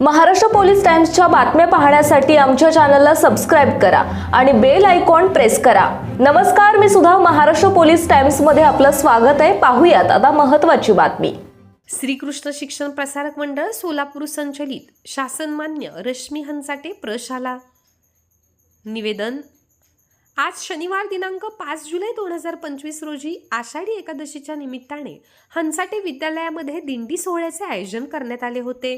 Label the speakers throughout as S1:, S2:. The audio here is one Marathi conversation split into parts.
S1: महाराष्ट्र पोलीस टाइम्सच्या बातम्या पाहण्यासाठी आमच्या चॅनलला सबस्क्राईब करा आणि बेल आयकॉन प्रेस करा. नमस्कार मी सुद्धा महाराष्ट्र पोलीस टाइम्समध्ये आपलं स्वागत आहे. पाहूयात आता महत्त्वाची बातमी.
S2: श्रीकृष्ण शिक्षण प्रसारक मंडळ सोलापूर संचलित शासनमान्य रश्मी हंसाटे प्रशाला. निवेदन आज शनिवार दिनांक पाच जुलै दोन हजार पंचवीस रोजी आषाढी एकादशीच्या निमित्ताने हंसाटे विद्यालयामध्ये दिंडी सोहळ्याचे आयोजन करण्यात आले होते.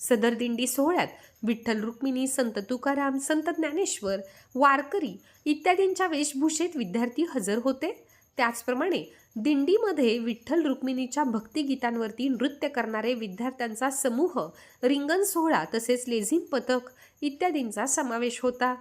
S2: सदर दिंडी सोहळ्यात विठ्ठल रुक्मिणी संत तुकाराम संत ज्ञानेश्वर वारकरी इत्यादींच्या वेशभूषेत विद्यार्थी हजर होते. त्याचप्रमाणे दिंडीमध्ये विठ्ठल रुक्मिणीच्या भक्तिगीतांवरती नृत्य करणारे विद्यार्थ्यांचा समूह रिंगण सोहळा तसेच लेझिम पथक इत्यादींचा समावेश होता.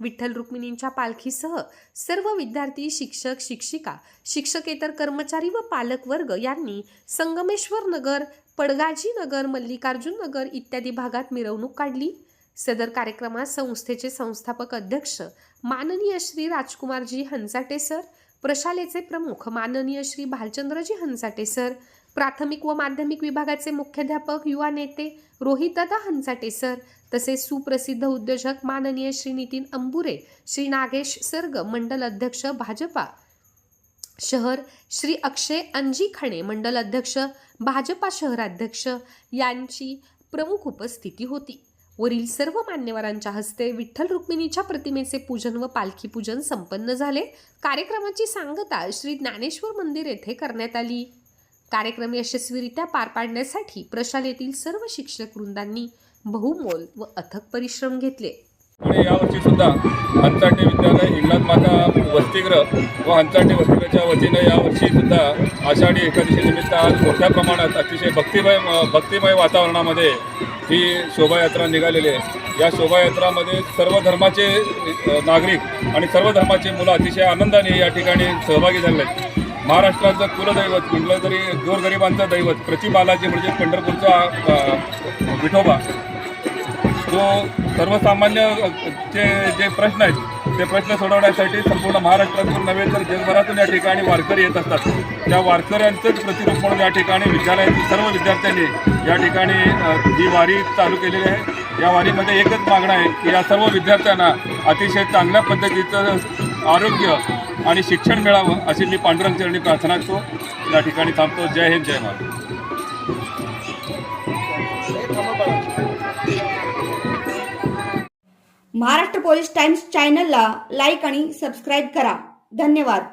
S2: विठ्ठल रुक्मिणींच्या पालखीसह सर्व विद्यार्थी शिक्षक शिक्षिका शिक्षकेतर कर्मचारी व पालक वर्ग यांनी संगमेश्वर नगर पडगाजी नगर मल्लिकार्जुन नगर इत्यादी भागात मिरवणूक काढली. सदर कार्यक्रमात संस्थेचे संस्थापक अध्यक्ष माननीय श्री राजकुमारजी हंसाटे सर प्रशालेचे प्रमुख माननीय श्री भालचंद्रजी हंसाटे सर प्राथमिक व माध्यमिक विभागाचे मुख्याध्यापक युवा नेते रोहितदा हंसाटे सर तसेच सुप्रसिद्ध उद्योजक माननीय श्री नितीन अंबुरे श्री नागेश सर्ग मंडल अध्यक्ष भाजपा. शहर श्री अक्षय अंजी खणे मंडल अध्यक्ष भाजपा शहराध्यक्ष यांची प्रमुख उपस्थिती होती. वरील सर्व मान्यवरांच्या हस्ते विठ्ठल रुक्मिणीच्या प्रतिमेचे पूजन व पालखी पूजन संपन्न झाले. कार्यक्रमाची सांगता श्री ज्ञानेश्वर मंदिर येथे करण्यात आली. कार्यक्रम यशस्वीरित्या पार पाडण्यासाठी प्रशालेतील सर्व शिक्षक वृंदांनी बहुमोल व अथक परिश्रम घेतले.
S3: आणि यावर्षी सुद्धा हंचाटे विद्यालय इंग्लंड माता वस्तीग्रह व हंचाटे वसतिगृहाच्या वतीनं यावर्षी सुद्धा आषाढी एकादशी निमित्त आज मोठ्या प्रमाणात अतिशय भक्तिमय भक्तिमय वातावरणामध्ये ही शोभायात्रा निघालेली आहे. या शोभायात्रामध्ये सर्व धर्माचे नागरिक आणि सर्व धर्माचे मुलं अतिशय आनंदाने या ठिकाणी सहभागी झाले आहेत. महाराष्ट्राचं कुलदैवत म्हटलं तरी गोरगरिबांचं दैवत प्रतिबालाजी म्हणजे पंढरपूरचा विठोबा. जो सर्वसामान्य चे जे प्रश्न आहेत ते प्रश्न सोडवण्यासाठी संपूर्ण महाराष्ट्रातून नव्हे तर जगभरातून या ठिकाणी वारकरी येत असतात. त्या वारकऱ्यांचंच प्रतिरूप म्हणून या ठिकाणी विद्यालयातील सर्व विद्यार्थ्यांनी या ठिकाणी ही वारी चालू केलेली आहे. या वारीमध्ये एकच मागणं आहे की या सर्व विद्यार्थ्यांना अतिशय चांगल्या पद्धतीचं आरोग्य आणि शिक्षण मिळावं अशी मी पांडुरंग चरणी प्रार्थना करतो. या ठिकाणी थांबतो. जय हिंद जय महाराज.
S4: महाराष्ट्र पोलीस टाइम्स चॅनलला लाईक आणि सबस्क्राईब करा. धन्यवाद.